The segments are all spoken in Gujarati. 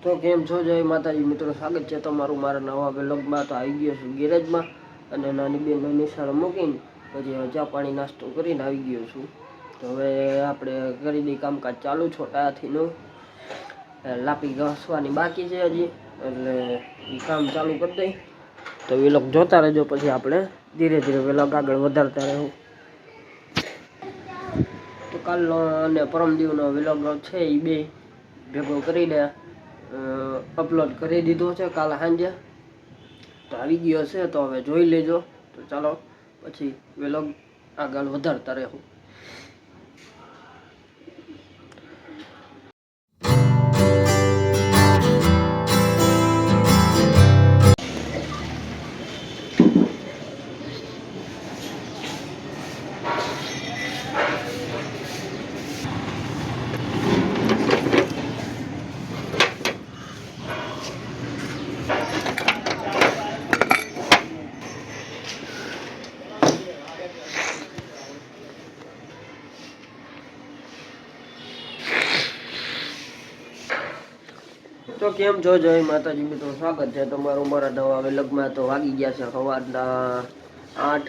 તો કેમ છો? જય માતાજી. મિત્રો, સ્વાગત છે તમારું મારા નવા બ્લોગમાં તો આવી ગયો છું ગેરેજમાં અને નાની બેન નિશાળ મૂકીને પછી ચા પાણી નાસ્તો કરીને આવી ગયો છું. તો હવે આપણે કરી દઈ કામકાજ ચાલુ છોટાથીનું. લાપી ઘસવાની બાકી છે હજી. એટલે એ કામ ચાલુ કરી દઈ. તો વ્લોગ જોતા રહેજો, પછી આપણે ધીરે ધીરે વ્લોગ આગળ વધારતા રહેવું તો કાલનો અને પરમ દિવનો વ્લોગ છે એ બે ભેગો કરી કરીને અપલોડ કરી દીધો છે કાલે સાંજે. તો આવી ગયો છે, તો હવે જોઈ લેજો. તો ચાલો, પછી વેલોગ આગળ વધારતા રહેવું તો કેમ છો? જય માતાજી મિત્રો, સ્વાગત છે તમારું મારા નવા વ્લોગમાં. તો વાગી ગયા છે સવારના આઠ.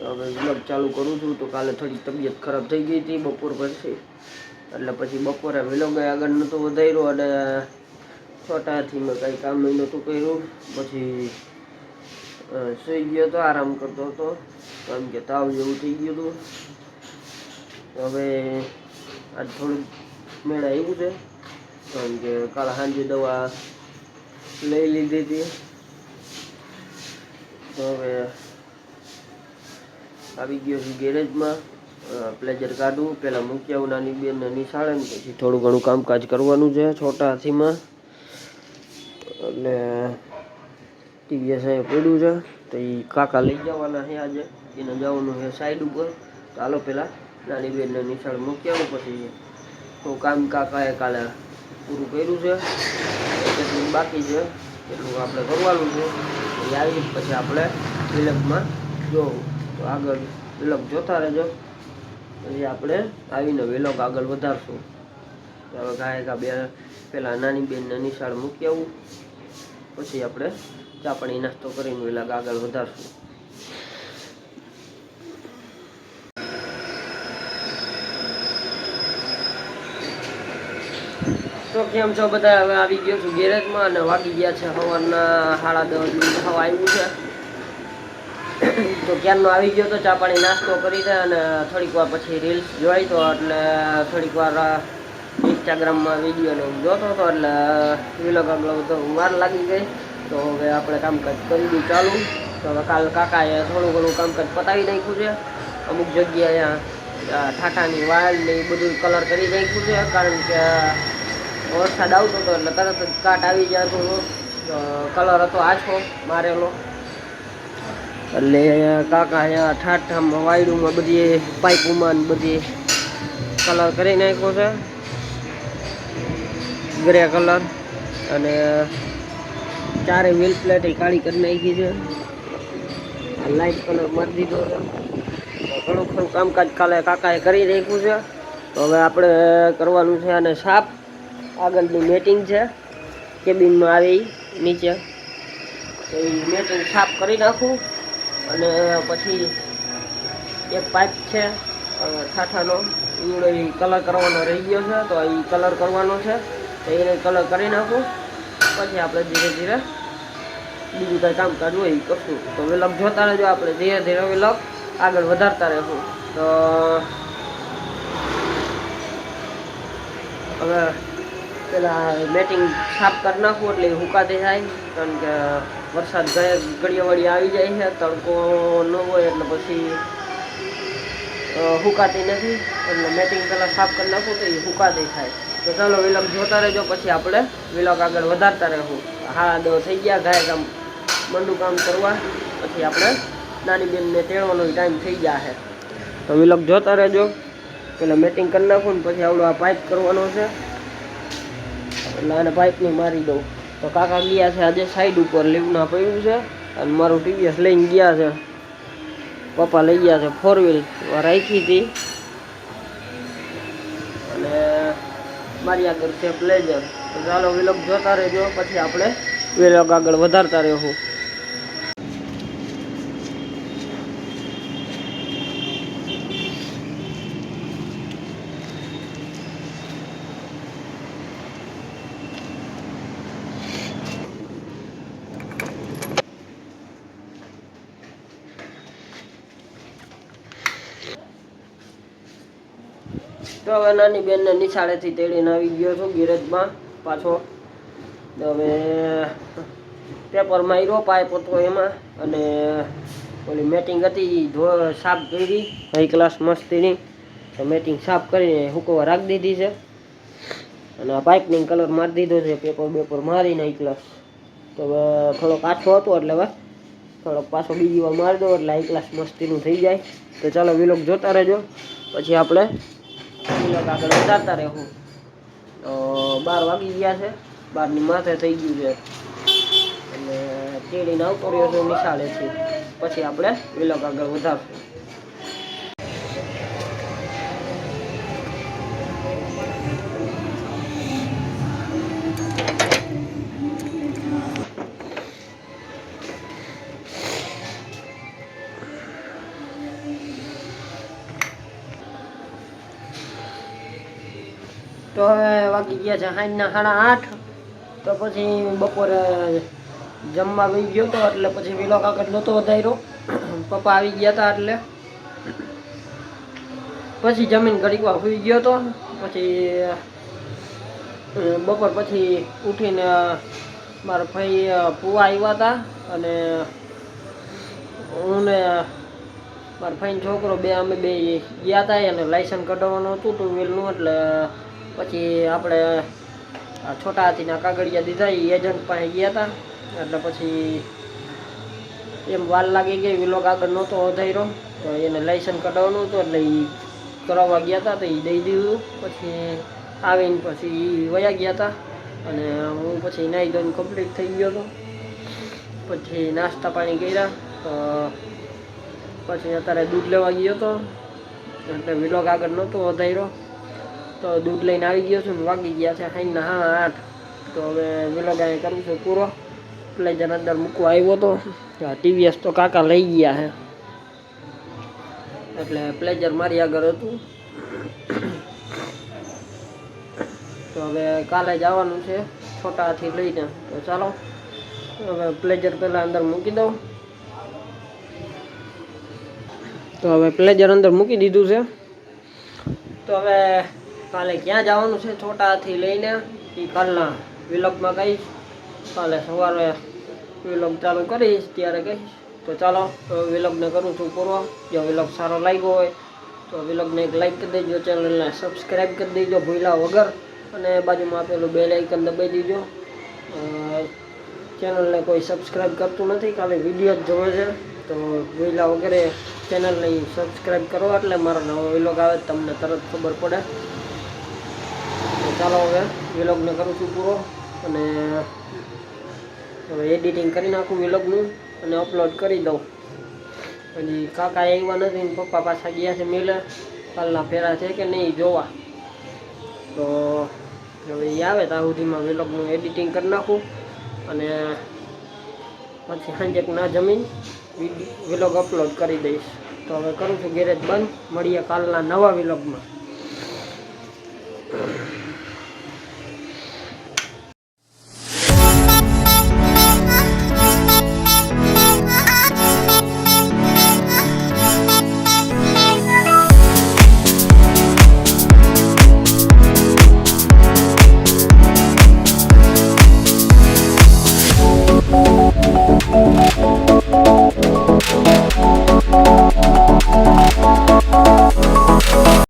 હવે વ્લોગ ચાલુ કરું છું. તો કાલે થોડી તબિયત ખરાબ થઈ ગઈ હતી બપોર પછી. એટલે પછી બપોરે વ્લોગ આગળ નહોતો વધાર્યો અને છોટાથી મેં કંઈ કામ નહોતું કર્યું. પછી સુઈ ગયો હતો આરામ કરતો હતો. કારણ કે તાવ જેવું થઈ ગયું હતું. હવે આજ થોડુંક મેળા એવું છે. કે કાલ સાંજે દવા લઈ લીધી હતી. હવે આવી ગયો છું ગેરેજમાં. પ્લેજર કાઢવું. પહેલાં મૂકી આવું નાની બેન નિશાળે ને પછી થોડું ઘણું કામકાજ કરવાનું છે છોટા હાથીમાં. એટલે ટીવીએસ અહીંયા પડ્યું છે. તો એ કાકા લઈ જવાના છે આજે. એને જવાનું છે સાઈડ ઉપર. તો હાલો પહેલાં નાની બેનને નિશાળ મૂકી આવું પછી તો કામ કાકાએ કાલે પૂરું કર્યું છે. જેટલું બાકી છે, એટલું આપણે કરવાનું છે. એ આવી પછી આપણે વિલગમાં જોવું તો આગળ વિલગ જોતા રહેજો. પછી આપણે આવીને વિલોગ આગળ વધારશું. હવે ગાય ગા બે પહેલાં નાની બેનને નિશાળ મૂકી આવું. પછી આપણે ચા પાણી નાસ્તો કરીને વિલગ આગળ વધારશું. તો કેમ છો બધા? હવે આવી ગયો છું ગેરેજમાં અને વાગી ગયા છે સવારના સાડા દસ હવા આવ્યું છે. તો ક્યારનો આવી ગયો તો ચા પાણી નાસ્તો કરીને અને થોડીક વાર પછી રીલ્સ જોઈ તો એટલે થોડીક વાર ઇન્સ્ટાગ્રામમાં વીડિયો ને એવું જોતો હતો એટલે વિલોગ આગળ બધો વાર લાગી ગઈ. તો હવે આપણે કામકાજ કરી દઉં ચાલુ. તો હવે કાલ કાકાએ થોડું ઘણું કામકાજ પતાવી નાખ્યું છે. અમુક જગ્યાએ ઠાઠાની વાળ ને એ બધું કલર કરી નાખ્યું છે, કારણ કે વરસાદ આવતો હતો એટલે તરત જ કાટ આવી જતો હતો કલર હતો આછો મારેલો એટલે કાકા અહીંયા ઠાઠામાં, વાયડુમાં બધી પાઇપોમાં બધી કલર કરી નાખ્યો છે. ગ્રે કલર અને ચારે વ્હીલ પ્લેટ કાળી કરી નાખી છે. લાઇટ કલર મારી દીધો છે. ઘણું ખરું કામકાજ કાલે કાકાએ કરી નાખ્યું છે. હવે આપણે કરવાનું છે અને સાફ. આગળની મેટિંગ છે. કેબિનમાં આવી નીચે. તો એ મેટિંગ સાફ કરી નાખું. અને પછી એક પાઇપ છે ઠાઠાનો. ઈવડો એ કલર કરવાનો રહી ગયો છે, તો એ કલર કરવાનો છે. તો એને કલર કરી નાખું. પછી આપણે ધીરે ધીરે બીજું કાંઈ કામ હોય એ કરશું. તો વિલગ જોતા રહેજો આપણે, ધીરે ધીરે વિલગ આગળ વધારતા રહેશું. તો હવે પેલા મેટિંગ સાફ કરી નાખવું એટલે હુકાતી થાય કારણ કે વરસાદ ગયા ઘડીએ વળી આવી જાય છે, તડકો ન હોય એટલે પછી હુકાતી નથી. એટલે મેટિંગ પહેલાં સાફ કરી નાખવું તો એ હુકાતી થાય. તો ચાલો વિલોગ જોતા રહેજો, પછી આપણે વિલોગ આગળ વધારતા રહેવું. હા, દો થઈ ગયા, ગાય કામ મંડું કામ કરવા. પછી આપણે નાની બેનને તેડવાનો ટાઈમ થઈ ગયા છે. તો વિલોગ જોતા રહેજો. પેલા મેટિંગ કરી નાખું ને પછી આવડો આ પાઇપ કરવાનો છે. એટલે આને પાઇપની મારી દઉં. તો કાકા ગયા છે આજે સાઈડ ઉપર લીવના પડ્યું છે. અને મારું ટીવીએસ લઈને ગયા છે. પપ્પા લઈ ગયા છે ફોર વ્હીલ રાખી હતી. અને મારી આગળ છે પ્લેઝર તો ચાલો વિલોગ જોતા રહેજો, પછી આપણે વિલોક આગળ વધારતા રહેવું તો હવે નાની બેનને નિશાળેથી તેડીને આવી ગયો છું ગીરજમાં પાછો. હવે પેપર માર્યો પાઇપ હતો એમાં અને ઓલી મેટિંગ હતી સાફ કરી હઈ ક્લાસ મસ્તીની. તો મેટિંગ સાફ કરીને હુકવા રાખી દીધી છે. અને આ પાઇપની કલર મારી દીધો છે, પેપર બેપર મારીને હઈ ક્લાસ તો થોડોક આછો હતો એટલે હવે થોડોક પાછો બીજી વાર મારી દો એટલે હાઈ ક્લાસ મસ્તીનું થઈ જાય. તો ચાલો વિલોક જોતા રહેજો. પછી આપણે વિલોક આગળ વધારતા રહેવું. તો બાર વાગી ગયા છે. બારની માથે થઈ ગયું છે. અને તેડીને આવતો રહ્યો નિશાળે છે પછી આપણે વિલોક આગળ વધારશું. તો હવે વાગી ગયા છે સાંજના સાડા આઠ. તો પછી બપોરે જમવા વહી ગયો તો એટલે પછી વિલો કાગળ નહોતો વધાર્યો. પપ્પા આવી ગયા હતા એટલે. પછી જમીન ઘડીક વાર સુઈ ગયો તો. પછી બપોર પછી ઉઠીને મારા ભાઈ અ, આવ્યા હતા અને હું ને મારા ભાઈનો છોકરો બે અમે બે ગયા હતા અને લાયસન્સ કઢાવવાનું હતું ટુ વ્હીલનું એટલે પછી આપણે છોટા હાથીના કાગળિયા દીધા એ એજન્ટ પાસે ગયા હતા એટલે પછી એમ વાલ લાગી ગઈ વિલો આગળ નહોતો વધાર્યો. તો એને લાઇસન્સ કઢાવવાનું હતું, એટલે એ કરાવવા ગયા હતા તો એ દઈ દીધું. પછી આવીને પછી એ વયા ગયા હતા અને હું પછી નાહી ધોઈને કમ્પ્લીટ થઈ ગયો હતો પછી નાસ્તા પાણી કર્યા પછી અત્યારે દૂધ લેવા ગયો હતો એટલે વિલોગ આગળ નહોતો વધાર્યો. તો દૂધ લઈને આવી ગયો છું વાગી ગયા છે ખાઈને હા આઠ. તો હવે વિલોગ અહીં કરું છું પૂરો. પ્લેજર અંદર મૂકવા આવ્યો હતો ટીવીએસ તો કાકા લઈ ગયા છે. એટલે પ્લેજર મારી આગળ હતું. તો હવે કાલે જવાનું છે છોટાથી લઈને. તો ચાલો, હવે પ્લેજર પહેલાં અંદર મૂકી દઉં. તો હવે પ્લેજર અંદર મૂકી દીધું છે. તો હવે કાલે ક્યાં જવાનું છે છોટાથી લઈને એ કાલના વિલોગમાં કહીશ. કાલે સવારે વિલોગ ચાલુ કરીશ, ત્યારે કહીશ. તો ચાલો વિલોગને કરું છું પૂરો. જો વિલોગ સારો લાગ્યો હોય, તો વિલોગને એક લાઈક કરી દેજો ચેનલને સબસ્ક્રાઈબ કરી દેજો ભૂલા વગર. અને બાજુમાં આપેલું બે લાઇકન દબાઈ દેજો. ચેનલને કોઈ સબસ્ક્રાઈબ કરતું નથી ખાલી વીડિયો જ જોવે છે. તો ભૂલા વગેરે ચેનલને સબસ્ક્રાઈબ કરો, એટલે મારો નવો વિલોગ આવે, તમને તરત ખબર પડે. ચાલો હવે વિલોગને કરું છું પૂરો અને હવે એડિટિંગ કરી નાખું વિલોગનું અને અપલોડ કરી દઉં. પછી કાકા આવ્યા નથી પપ્પા પાછા ગયા છે મિલે. કાલના ફેરા છે કે નહીં જોવા. તો હવે એ આવે ત્યાં સુધીમાં વિલોગનું એડિટિંગ કરી નાખું અને પછી સાંજે ના જમીન વિલોગ અપલોડ કરી દઈશ. તો હવે કરું છું ગેરેજ બંધ. મળીએ કાલના નવા વિલોગમાં